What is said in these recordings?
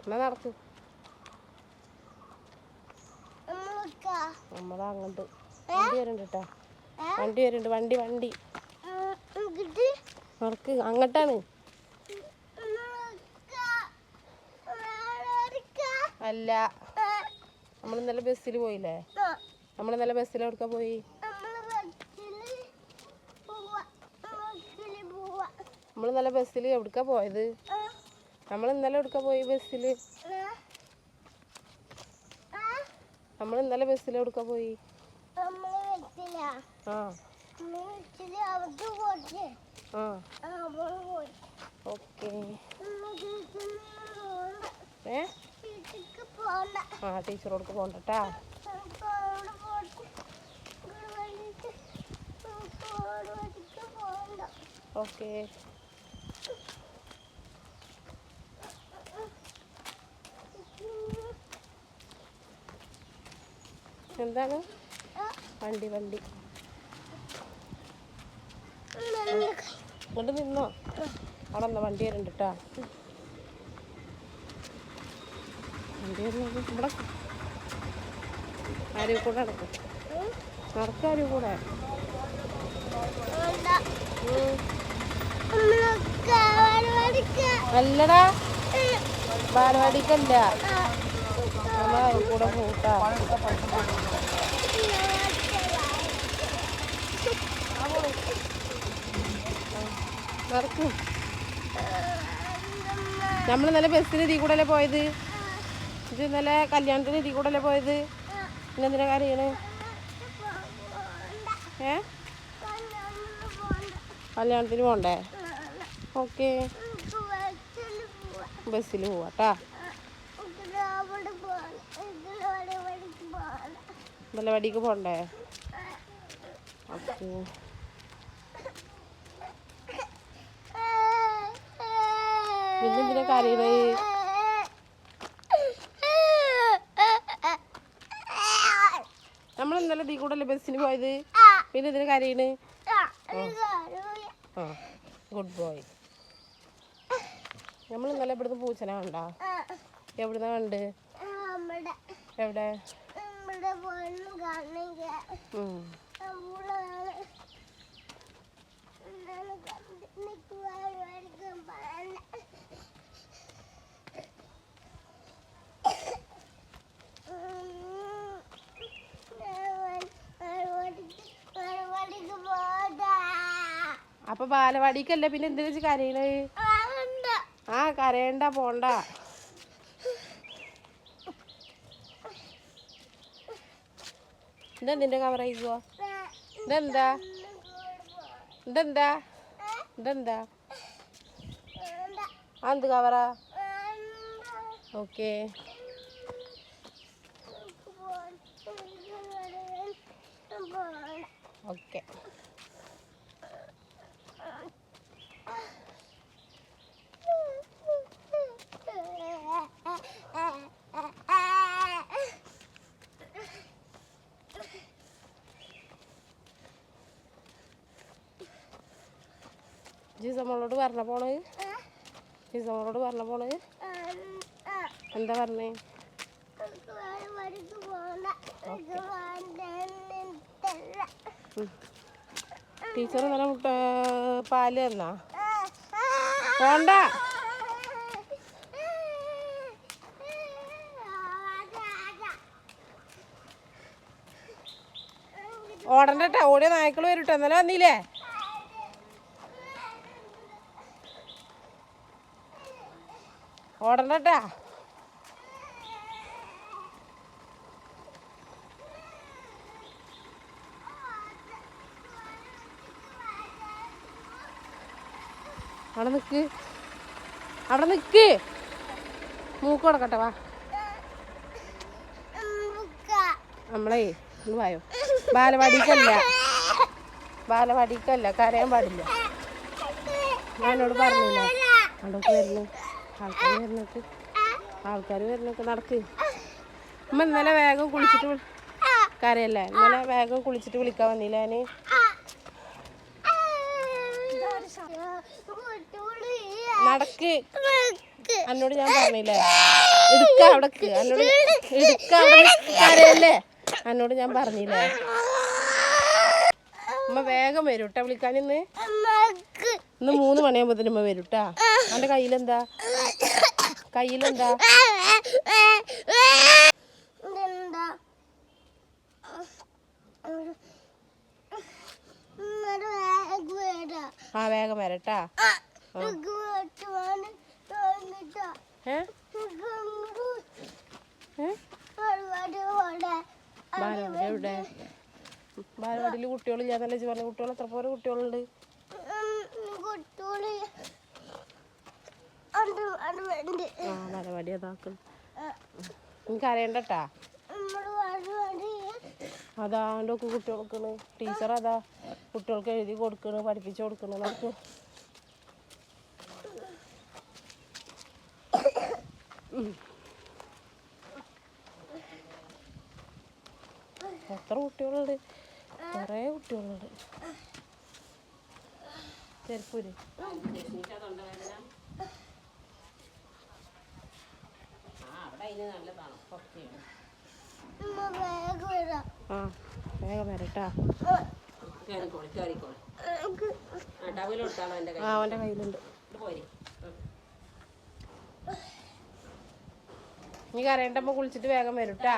എന്നാ നടക്ക്. നമ്മളാ അങ്ങോട്ട് വണ്ടി വരുന്നുണ്ട് കേട്ടോ വണ്ടി വരുന്നുണ്ട് വണ്ടി വണ്ടി. നടക്ക് അങ്ങോട്ടാണ്. അല്ല. നമ്മൾ നല്ല ബസ്സിൽ പോയില്ലേ? നമ്മൾ നല്ല ബസ്സിൽ എവിടുക്ക പോയി? നമ്മൾ ഇന്നലെ ബസ്സിൽ എവിടുക്ക പോയത്? നമ്മൾ ഇന്നലെ എവിടുക്ക പോയി ബസ്സിൽ നമ്മൾ ഇന്നലെ ബസ്സിൽ എവിടുക്ക പോയി? പോണ്ടട്ടാ ആ. നമ്മൾ ബസ്സിൽ അവർക്ക് പോട്ടെ ആ ആ അവൾ പോയി ഓക്കെ നമ്മ വീട്ടിൽ പോണ്ട ഏ വീട്ടിക്ക് പോണ്ട ആ ടീച്ചറോടക്ക് പോകണ്ട കേട്ടാ നമുക്ക് അവിടെ പോട്ടെ ഇവിടെ വന്നിട്ട് നമുക്ക് അവിടെ വഴിക്ക് പോണ്ട ഓക്കെ എന്താണ്? വണ്ടി വണ്ടി. ഇങ്ങോട്ട് നിന്നോ. അവിടെ എന്താ വണ്ടി വരുന്നുണ്ട് കേട്ടാ വണ്ടി വരുന്നത് ഇവിടെ. ആരും കൂടെ നടക്കും. നടക്കാരും കൂടെ. അല്ലടാ. ബാലവാടിക്കല്ല. നമ്മൾ ഇന്നലെ ബസ്സിന് ഇതിൽ കൂടെ അല്ലേ പോയത്? ഇത് ഇന്നലെ കല്യാണത്തിന് ഇതിൽ കൂടെ അല്ലേ പോയത്? പിന്നെ എന്തിനാ കാര്യണ്? ഏ? കല്യാണത്തിന് പോണ്ടേ? ഓക്കെ. ബസ്സിൽ പോവാട്ടാ ബാലവാടിക്ക് പോണ്ടേ? ഓക്കെ. പിന്നെ എന്തിനാ കാര്യണ്? നമ്മൾ ഇന്നലെ ഇതിൽ കൂടെ ബസ്സിന് പോയത്? പിന്നെ ഇതിന് കാര്യണ്? ആ. Good boy. നമ്മൾ ഇന്നലെ ഇവിടുന്ന് പൂച്ചന കണ്ടാ? എവിടുന്ന കണ്ട്? എവിടെ? അപ്പൊ ബാലവാടിക്കല്ല പിന്നെ എന്തിനാ കരയണേ ആ കരയണ്ട പോണ്ട ഇതെന്തിന്റെ കവർ ആയിക്കോ ഇതെന്താ? ഇതെന്താ? ഇതെന്താ? എന്ത് കവറാ ഓക്കെ ഓക്കെ ജിസമോളോട് പറഞ്ഞ പോണ് നിസമ്മളോട് പറഞ്ഞ പോണേ എന്താ പറഞ്ഞേ? ടീച്ചർ ഇന്നലെ മുട്ട പാൽ തന്നാ? പോണ്ട ഓടണ്ടട്ടെ ഓടിയ നായ്ക്കൾ വരുട്ടോ. ഇന്നലെ വന്നില്ലേ? ഓടണ്ടട്ടാ. അവിടെ നിക്ക്. അവിടെ നിക്ക്. മൂക്ക് കൊടുക്കട്ടെ വാ. നമ്മളേ ഒന്ന് വായോ. ബാലവാടിക്കല്ല. ബാലവാടിക്കല്ല കരയാൻ പാടില്ല. ഞാനോട് പറഞ്ഞില്ല. അവിടെ വരുന്നു ആൾക്കാർ വരുന്നൊക്കെ. ആൾക്കാർ വരുന്നൊക്കെ നടക്ക്. അമ്മ ഇന്നലെ വേഗം കുളിച്ചിട്ട് കരയല്ലേ? ഇന്നലെ വേഗം കുളിച്ചിട്ട് വിളിക്കാൻ വന്നില്ല നടക്ക്. എന്നോട് ഞാൻ പറഞ്ഞില്ലേ? എടുക്ക അവിടക്ക്. എന്നോട് എടുക്ക അവിടെ കരയല്ലേ? എന്നോട് ഞാൻ പറഞ്ഞില്ലേ? ഉമ്മ വേഗം വരും കേട്ടാ വിളിക്കാൻ ഇന്ന്. ഇന്ന് മൂന്ന് മണിയാകുമ്പോഴത്തേനും ഉമ്മ വരും കേട്ടാ എന്റെ കയ്യിലെന്താ? കയ്യിലെന്താ? ആ വേഗം വരട്ടാ. ഏ? ഏ? എവിടെ? ബാലവാടിയിൽ കുട്ടികളില്ലാന്നല്ലേ ഇജ്ജ് പറഞ്ഞ കുട്ടികൾ എത്ര പോലെ കുട്ടികളുണ്ട്? ആ ബാലവാടി അതാക്കണം എനിക്ക് അറിയണ്ടട്ടാ? അതാ എന്റെ ഒക്കെ കുട്ടികൾക്കാണ് ടീച്ചർ അതാ കുട്ടികൾക്ക് എഴുതി കൊടുക്കണ് പഠിപ്പിച്ചു കൊടുക്കണ് നമുക്ക് എത്ര കുട്ടികളുണ്ട്? കുറേ കുട്ടികളുണ്ട്. ചെരുപ്പൂര്. ആ വേഗം ആ കയ്യിലുണ്ട്. നീ കരയണ്ടമ്മ കുളിച്ചിട്ട് വേഗം വരൂട്ടാ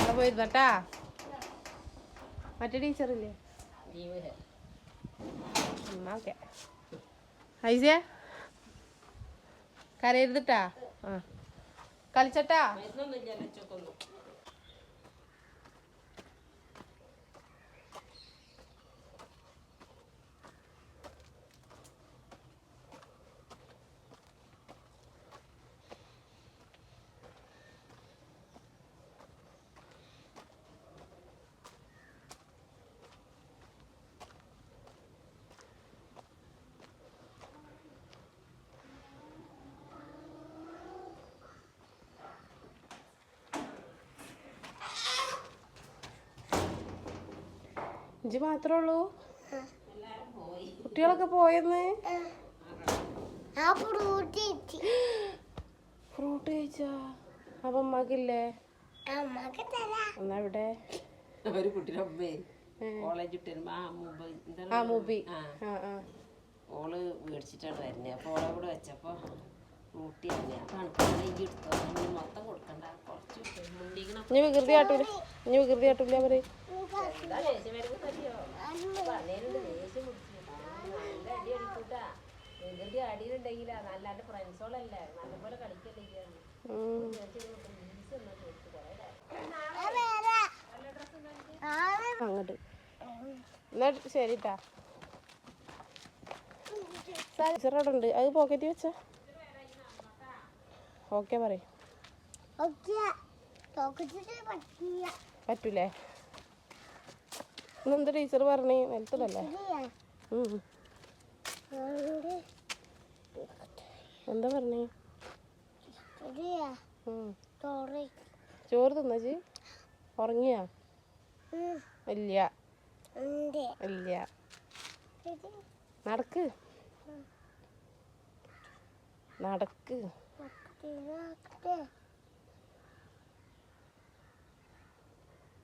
അവിടെ പോയിരുന്നട്ടാ? മറ്റേ ടീച്ചറില്ലേ ഓക്കെ ഐസിയ? കരയരുതിട്ടാ ആ. കളിച്ചട്ടാ? ഇജ്ജ് മാത്രമേ ഉള്ളൂ? കുട്ടികളൊക്കെ പോയെന്ന്? ആ. ഫ്രൂട്ട് ഫ്രൂട്ട് കഴിച്ചാ അപ്പൊ അമ്മക്കില്ലേ എന്നാവിടെ ഒരു കുട്ടിയുടെ കോളേജ് വിട്ടിരുമ്പോ ആ മൂബി ഓൾ മേടിച്ചിട്ടാണ് വരുന്നത് അപ്പോൾ ഓളെ കൂടെ വെച്ചപ്പോ ഊട്ടി തന്നെ തണുപ്പാണ് ഈ എടുത്തോ? ഇനി മൊത്തം കൊടുക്കണ്ട. കുറച്ച് മുണ്ടിക്കണം ഇനി വികൃതി കാട്ടൂല ഇനി വികൃതി കാട്ടൂല പറയും. ദേഷ്യം വരുമ്പോൾ തരിയോ പറഞ്ഞേരുണ്ട് ദേഷ്യം പിടിച്ചു നല്ല അടി അടിക്കൂട്ടാ വികൃതി അടിയിലുണ്ടെങ്കിലാ നല്ല എന്റെ ഫ്രണ്ട്സോളല്ലേ നല്ലപോലെ കളിക്കല്ലേ ഇയ്യാണ്. അങ്ങോട്ട് എന്നാ ശരിട്ടാ ഉണ്ട് അത് പോക്കറ്റ് വെച്ച ഓക്കെ പറയും പറ്റൂലേ? ഇന്നെന്താ ടീച്ചർ പറഞ്ഞേ? നിലത്തിലല്ലേ. എന്താ പറഞ്ഞേ? ചോറ് തിന്നജി ഉറങ്ങിയാ? ഇല്ല. ഇല്ല. നടക്ക്. നടക്ക്.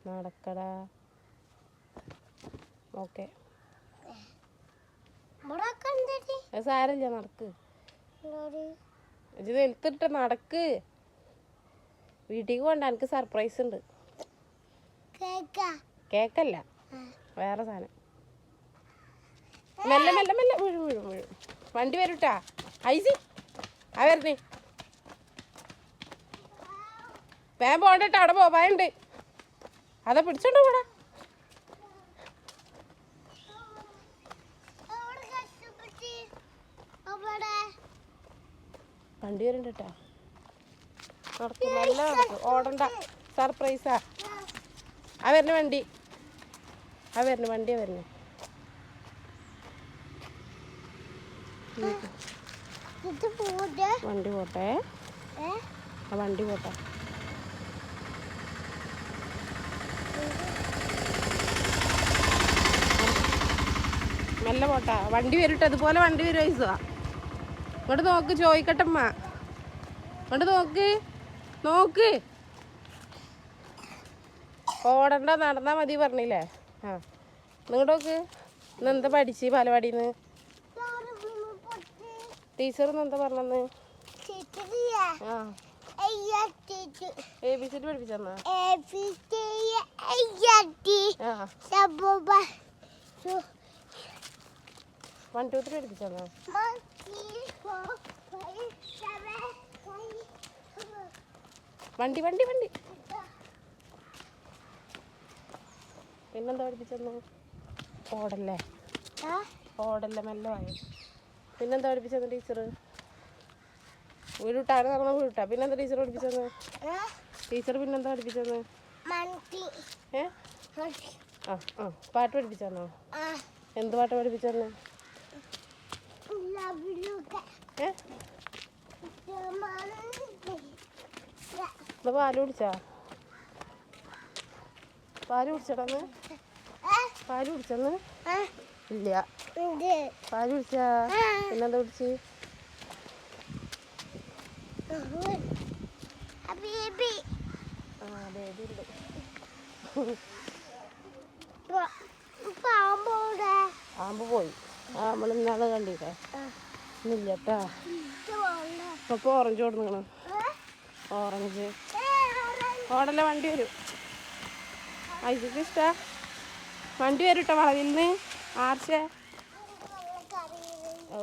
നടക്കടാ. ഓക്കെ. സാരല്ല നടക്ക്. ഇത് വെളുത്തിട്ട് നടക്ക്. വീട്ടിലേക്ക് പോണ്ട എനിക്ക് സർപ്രൈസ് ഉണ്ട്. കേക്കാ? കേക്കല്ല. വേറെ സാധനം. മെല്ലെ മെല്ലെ മെല്ലെ. മുഴു മുഴു വീഴും വണ്ടി വരൂട്ടാ. ഐസി ആ വരുന്നേ. വേഗം പോകണ്ടട്ടോ അവിടെ പോവാനുണ്ട് അതാ പിടിച്ചോണ്ടോ കൂടെ അവിടെ കഷ്ടപ്പെട്ട് അവിടെ വണ്ടി വരുന്നുണ്ട് കേട്ടാ പുറത്ത് നല്ല ഓടണ്ട. സർപ്രൈസാ ആ. വരുന്ന വണ്ടി. ആ വരുന്ന വണ്ടിയാ വരുന്നത് വണ്ടി പോട്ടെ. ആ വണ്ടി പോട്ടെ. മെല്ലെ പോട്ടാ. വണ്ടി വരട്ടെ. അതുപോലെ വണ്ടി വരും ഐസുവാ. ഇങ്ങോട്ട് നോക്ക് ചോദിക്കട്ടമ്മ ഇങ്ങോട്ട് നോക്ക് നോക്ക്. ഓടണ്ട നടന്നാ മതി പറഞ്ഞില്ലേ? ആ. നിങ്ങടെ നോക്ക്. ഇന്ന് എന്താ പഠിച്ച് പാലവാടിന്ന് ടീച്ചർ ഇന്ന് എന്താ പറഞ്ഞന്ന്? ആ. എ ബി സി പഠിപ്പിച്ചെന്നാ? വൺ ടു ത്രീ പഠിപ്പിച്ചെന്നാ? വണ്ടി വണ്ടി വണ്ടി. പിന്നെന്താ പഠിപ്പിച്ചെന്നു? ഓടല്ലേ? ഓടല്ലേ മെല്ലെ വായ. പിന്നെന്താ പഠിപ്പിച്ചെന്ന് ടീച്ചർ വീടുട്ടാണ് നമ്മളെ വീട്ടാ. പിന്നെന്താ ടീച്ചർ പഠിപ്പിച്ചെന്ന്? ടീച്ചർ പിന്നെന്താ പഠിപ്പിച്ചെന്ന്? ഏ? ആ ആ. പാട്ട് പഠിപ്പിച്ചെന്നോ? എന്ത് പാട്ട് പഠിപ്പിച്ചെന്ന്? പാൽ കുടിച്ചാ? പാൽ കുടിച്ചടന്ന് പാൽ കുടിച്ചെന്ന് ഇല്ല. പാൽ കുടിച്ചാ? പിന്നെന്താ കുടിച്ച്? ആ ബേബി ഉണ്ട്. പാമ്പോടെ ആമ്പ് പോയി. ആ നമ്മൾ ഇന്നാൾ കണ്ടില്ലേ? ഇന്നില്ല കേട്ടാ അപ്പോൾ ഓറഞ്ച് കൊടുക്കണം ഓറഞ്ച് ഓടല്ല വണ്ടി വരും. ഐസിക്ക് ഇഷ്ടാ? വണ്ടി വരും കേട്ടോ വളവിൽ നിന്ന്. ആർച്ചേ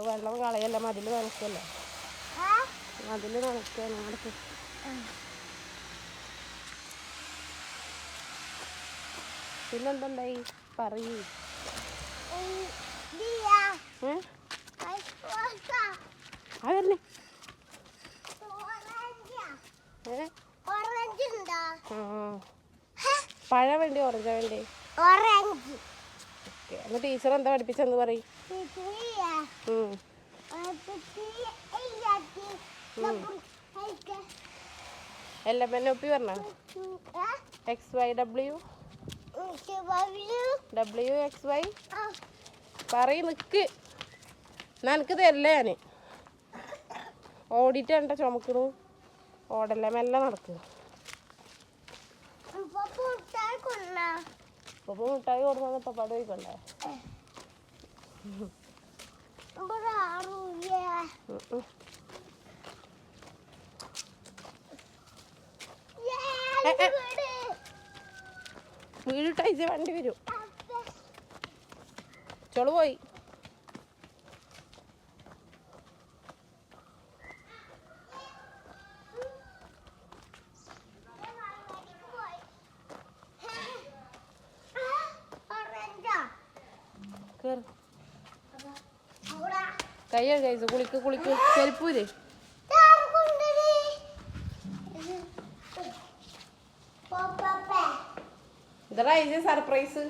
വെള്ളം കളയല്ല മതിൽ നനക്കല്ലേ. മതിൽ നനക്കാണ് നടക്ക്. പിന്നെന്തുണ്ടായി? പറയൂ. ആ പഴം വേണ്ടി ഓറഞ്ചാ വേണ്ടി ഓറഞ്ച് അന്ന് ടീച്ചർ എന്താ പഠിപ്പിച്ചെന്ന് പറയും ഉം. L M N O P പറഞ്ഞ X Y W W X Y പറയും നിക്ക് എന്നാ എനിക്ക് തരില്ല ഞാൻ ഓടിയിട്ട് കണ്ട ചുമക്കണു? ഓടല്ല മെല്ലെ നടക്കുന്നു അപ്പോൾ മിഠായി കൊടുക്കുന്ന പപ്പാട് പോയിക്കൊണ്ടേ. വീടിട്ടയച്ച വണ്ടി വരും. ചോൾ പോയി. കൈ കഴിച്ചു കുളിക്ക് കുളിക്ക്. ചെരുപ്പൂര്. ഇത് സർപ്രൈസ്.